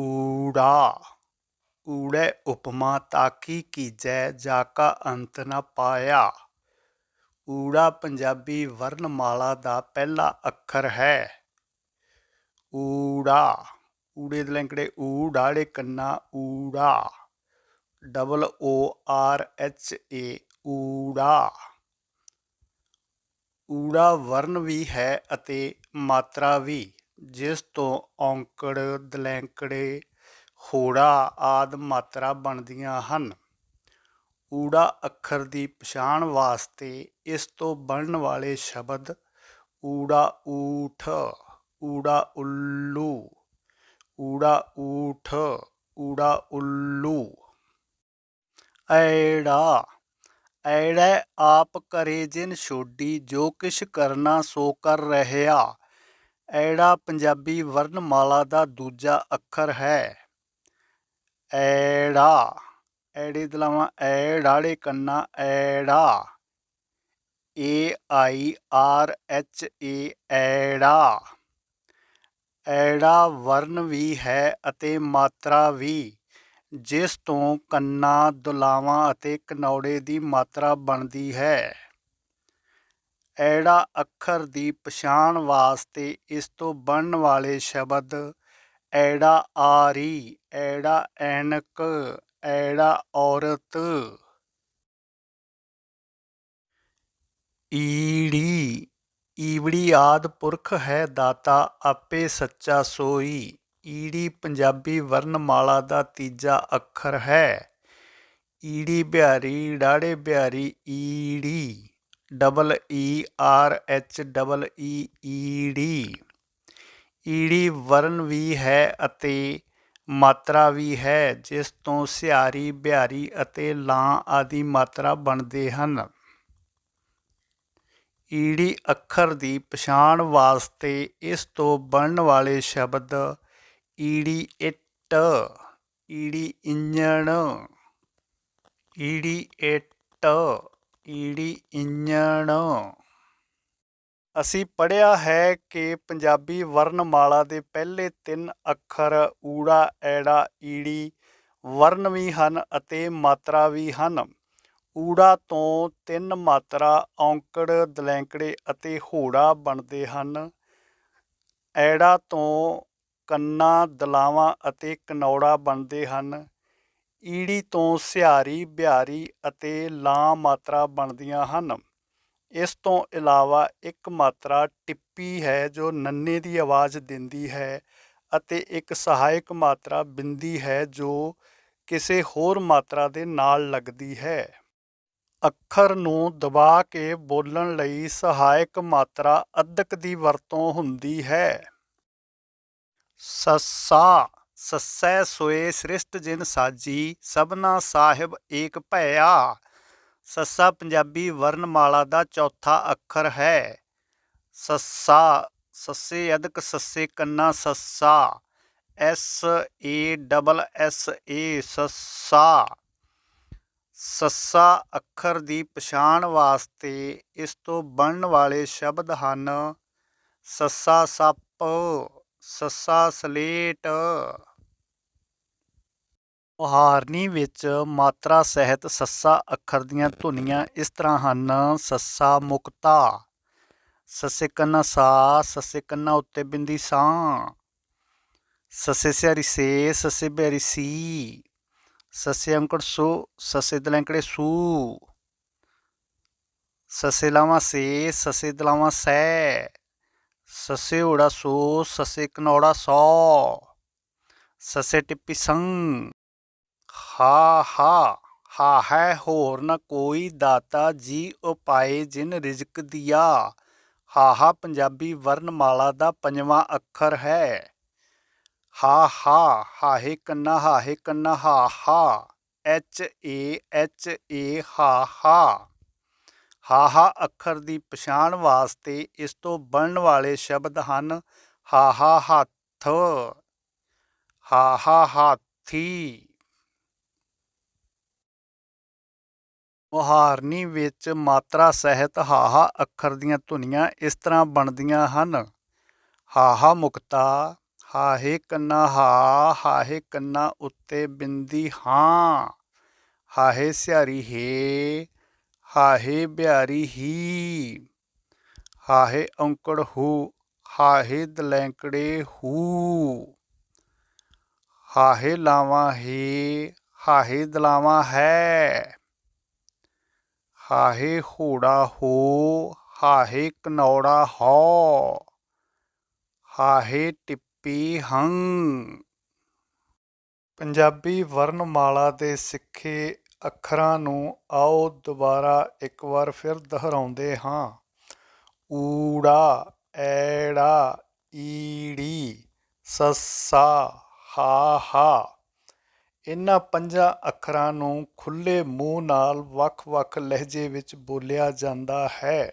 ਊੜਾ। ਊੜੇ ਉਪਮਾ ਤਾਕੀ ਕੀਜੈ ਜਾਕਾ ਅੰਤ ਨਾ ਪਾਇਆ। ਊੜਾ ਪੰਜਾਬੀ ਵਰਣਮਾਲਾ ਦਾ ਪਹਿਲਾ ਅੱਖਰ ਹੈ। ਊੜਾ। ਊੜੇ ਦੇ ਲੈਂਕੜੇ ਊ ਡਾੜੇ ਕੰਨਾ ਊੜਾ। Double O, R, H, A, ਊੜਾ। ਊੜਾ ਵਰਨ ਵੀ ਹੈ ਅਤੇ ਮਾਤਰਾ ਵੀ। ਜਿਸ ਤੋਂ ਔਂਕੜ, ਦਲੈਂਕੜੇ, ਹੋੜਾ ਆਦ ਮਾਤਰਾ ਬਣਦੀਆਂ ਹਨ। ਊੜਾ ਅੱਖਰ ਦੀ ਪਛਾਣ ਵਾਸਤੇ ਇਸ ਤੋਂ ਬਣਨ ਵਾਲੇ ਸ਼ਬਦ ਊੜਾ ਊਠ, ਊੜਾ ਉੱਲੂ, ਊੜਾ ਊਠ, ਊੜਾ ਉੱਲੂ। ਐੜਾ, ਐੜੈ ਆਪ ਕਰੇ ਜਿਨ ਛੋਡੀ, ਜੋ ਕਿਛ ਕਰਨਾ ਸੋ ਕਰ ਰਹਿਆ। ਐੜਾ ਪੰਜਾਬੀ ਵਰਣਮਾਲਾ ਦਾ ਦੂਜਾ ਅੱਖਰ ਹੈ। ਐੜਾ, ਐੜੇ ਦਲਾਵਾਂ ਐ ਡਾੜੇ ਕੰਨਾ, ਐੜਾ। ਏ ਆਈ ਆਰ ਐਚ ਏ, ਐੜਾ। ਐੜਾ ਵਰਨ ਵੀ ਹੈ ਅਤੇ ਮਾਤਰਾ ਵੀ, ਜਿਸ ਤੋਂ ਕੰਨਾ, ਦੁਲਾਵਾਂ ਅਤੇ ਕਨੌੜੇ ਦੀ ਮਾਤਰਾ ਬਣਦੀ ਹੈ। ਐੜਾ ਅੱਖਰ ਦੀ ਪਛਾਣ ਵਾਸਤੇ ਇਸ ਤੋਂ ਬਣਨ ਵਾਲੇ ਸ਼ਬਦ ਐੜਾ ਆਰੀ, ਐੜਾ ਐਨਕ, ਐੜਾ ਔਰਤ। ਈੜੀ, ਈਵੜੀ ਆਦ ਪੁਰਖ ਹੈ ਦਾਤਾ, ਆਪੇ ਸੱਚਾ ਸੋਈ। ਈੜੀ ਪੰਜਾਬੀ ਵਰਣਮਾਲਾ ਦਾ ਤੀਜਾ ਅੱਖਰ ਹੈ। ਈੜੀ ਬਿਹਾਰੀ, ਡਾੜੇ ਬਿਹਾਰੀ, ਈੜੀ। Double E R H double E E D ਈੜੀ ਵਰਨ ਵੀ ਹੈ ਅਤੇ ਮਾਤਰਾ ਵੀ ਹੈ, ਜਿਸ ਤੋਂ ਸਿਆਰੀ ਬਿਹਾਰੀ ਅਤੇ ਲਾਂ ਆਦਿ ਮਾਤਰਾ ਬਣਦੇ ਹਨ। ਈੜੀ ਅੱਖਰ ਦੀ ਪਛਾਣ ਵਾਸਤੇ ਇਸ ਤੋਂ ਬਣਨ ਵਾਲੇ ਸ਼ਬਦ ਈੜੀ ਇੱਟ ਈੜੀ ਇੰਜਣ ਈੜੀ ਇੱਟ। ਈੜੀ ਇੰਜਣ। ਅਸੀਂ ਪੜ੍ਹਿਆ ਹੈ ਕਿ ਪੰਜਾਬੀ ਵਰਣਮਾਲਾ ਦੇ ਪਹਿਲੇ ਤਿੰਨ ਅੱਖਰ ਊੜਾ, ਐੜਾ, ਈੜੀ ਵਰਨ ਵੀ ਹਨ ਅਤੇ ਮਾਤਰਾ ਵੀ ਹਨ। ਊੜਾ ਤੋਂ ਤਿੰਨ ਮਾਤਰਾ ਔਂਕੜ, ਦਲੈਂਕੜੇ ਅਤੇ ਹੋੜਾ ਬਣਦੇ ਹਨ। ਐੜਾ ਤੋਂ ਕੰਨਾ, ਦਲਾਵਾਂ ਅਤੇ ਕਨੌੜਾ ਬਣਦੇ ਹਨ। ਈੜੀ ਤੋਂ ਸਿਹਾਰੀ, ਬਿਹਾਰੀ ਅਤੇ ਲਾਂ ਮਾਤਰਾ ਬਣਦੀਆਂ ਹਨ। ਇਸ ਤੋਂ ਇਲਾਵਾ ਇੱਕ ਮਾਤਰਾ ਟਿੱਪੀ ਹੈ ਜੋ ਨੰਨੇ ਦੀ ਆਵਾਜ਼ ਦਿੰਦੀ ਹੈ ਅਤੇ ਇੱਕ ਸਹਾਇਕ ਮਾਤਰਾ ਬਿੰਦੀ ਹੈ ਜੋ ਕਿਸੇ ਹੋਰ ਮਾਤਰਾ ਦੇ ਨਾਲ ਲੱਗਦੀ ਹੈ। ਅੱਖਰ ਨੂੰ ਦਬਾ ਕੇ ਬੋਲਣ ਲਈ ਸਹਾਇਕ ਮਾਤਰਾ ਅਧਕ ਦੀ ਵਰਤੋਂ ਹੁੰਦੀ ਹੈ। ਸੱਸਾ ਸੱਸੈ ਸੋਏ ਸ੍ਰਿਸ਼ਟ ਜਿਨ ਸਾਜੀ, ਸਭਨਾ ਸਾਹਿਬ ਏਕ ਭਇਆ। ਸੱਸਾ ਪੰਜਾਬੀ ਵਰਣਮਾਲਾ ਦਾ ਚੌਥਾ ਅੱਖਰ ਹੈ। ਸੱਸਾ, ਸੱਸੇ ਅਦਕ, ਸੱਸੇ ਕੰਨਾ ਸੱਸਾ। S A double S A ਸੱਸਾ। ਸੱਸਾ ਅੱਖਰ ਦੀ ਪਛਾਣ ਵਾਸਤੇ ਇਸ ਤੋਂ ਬਣਨ ਵਾਲੇ ਸ਼ਬਦ ਹਨ ਸੱਸਾ ਸੱਪ, ਸੱਸਾ ਸਲੇਟ। ਉਹਾਰਨੀ ਵਿੱਚ ਮਾਤਰਾ ਸਹਿਤ ਸੱਸਾ ਅੱਖਰ ਦੀਆਂ ਧੁਨੀਆਂ ਇਸ ਤਰ੍ਹਾਂ ਹਨ, ਸੱਸਾ ਮੁਕਤਾ ਸੱਸੇ ਕੰਨਾ ਸਾ ਸੱਸੇ ਕੰਨਾ ਉੱਤੇ ਬਿੰਦੀ ਸਾਂ, ਸੱਸੇ ਸਿਆਰੀ ਸੇ, ਸੱਸੇ ਬੈਰੀ ਸੀ, ਸੱਸੇ ਅੰਕੜ ਸੋ, ਸੱਸੇ ਦਲੈਂਕੜੇ ਸੂ, ਸੱਸੇ ਲਾਵਾਂ ਸੇ, ਸੱਸੇ ਦਲਾਵਾਂ ਸੈ, ਸੱਸੇ ਓੜਾ ਸੋ, ਸੱਸੇ ਕਨੌੜਾ ਸੌ, ਸੱਸੇ ਟਿੱਪੀ ਸੰਗ ਹਾ ਹਾ ਹਾ, ਹੈ ਹੋਰ ਨ ਕੋਈ ਦਾਤਾ ਜੀ ਉਪਾਏ ਜਿਨ ਰਿਜ਼ਕ ਦਿਆ। ਹਾ ਪੰਜਾਬੀ ਵਰਣਮਾਲਾ ਦਾ ਪੰਜਵਾਂ ਅੱਖਰ ਹੈ। ਹਾ ਹਾ, ਹਾਹੇ ਕੰਨਾ ਹਾਹੇ ਕੰਨਾ, ਹਾ ਹਾ, ਐਚ, ਏ ਐਚ, ਏ, ਹਾ ਹਾ। ਹਾ ਹਾ, ਅੱਖਰ ਦੀ ਪਛਾਣ ਵਾਸਤੇ ਇਸ ਤੋਂ ਬਣਨ ਵਾਲੇ ਸ਼ਬਦ ਹਨ ਹਾ ਹਾ ਹੱਥ ਹਾ ਹਾ ਹਾਥੀ। ਮੁਹਾਰਨੀ ਵਿੱਚ ਮਾਤਰਾ ਸਹਿਤ ਹਾਹਾ ਅੱਖਰ ਦੀਆਂ ਧੁਨੀਆਂ ਇਸ ਤਰ੍ਹਾਂ ਬਣਦੀਆਂ ਹਨ। ਹਾਹਾ ਮੁਕਤਾ, ਹਾਹੇ ਕੰਨਾ ਹਾ, ਹਾਹੇ ਕੰਨਾ ਉੱਤੇ ਬਿੰਦੀ ਹਾਂ, ਹਾਹੇ ਸਿਆਰੀ ਹੇ, ਹਾਹੇ ਬਿਹਾਰੀ ਹੀ, ਹਾਹੇ ਔਂਕੜ ਹੂ, ਹਾਹੇ ਦਲੈਂਕੜੇ ਹੂ, ਹਾਹੇ ਲਾਵਾਂ ਹੇ, ਹਾਹੇ ਦਲਾਵਾਂ ਹੈ। ਹਾਹੇ ਹੋੜਾ ਹੋ, ਹਾਹੇ ਕਨੌੜਾ ਹੋ, ਹਾਹੇ ਟਿੱਪੀ ਹੰ। ਪੰਜਾਬੀ ਵਰਣਮਾਲਾ ਦੇ ਸਿੱਖੇ ਅੱਖਰਾਂ ਨੂੰ ਆਓ ਦੁਬਾਰਾ ਇੱਕ ਵਾਰ ਫਿਰ ਦੁਹਰਾਉਂਦੇ ਹਾਂ। ਊੜਾ, ਐੜਾ, ਈੜੀ, ਸੱਸਾ, ਹਾ ਇਹਨਾਂ ਪੰਜਾਂ ਅੱਖਰਾਂ ਨੂੰ ਖੁੱਲ੍ਹੇ ਮੂੰਹ ਨਾਲ ਵੱਖ-ਵੱਖ ਲਹਿਜੇ ਵਿੱਚ ਬੋਲਿਆ ਜਾਂਦਾ ਹੈ।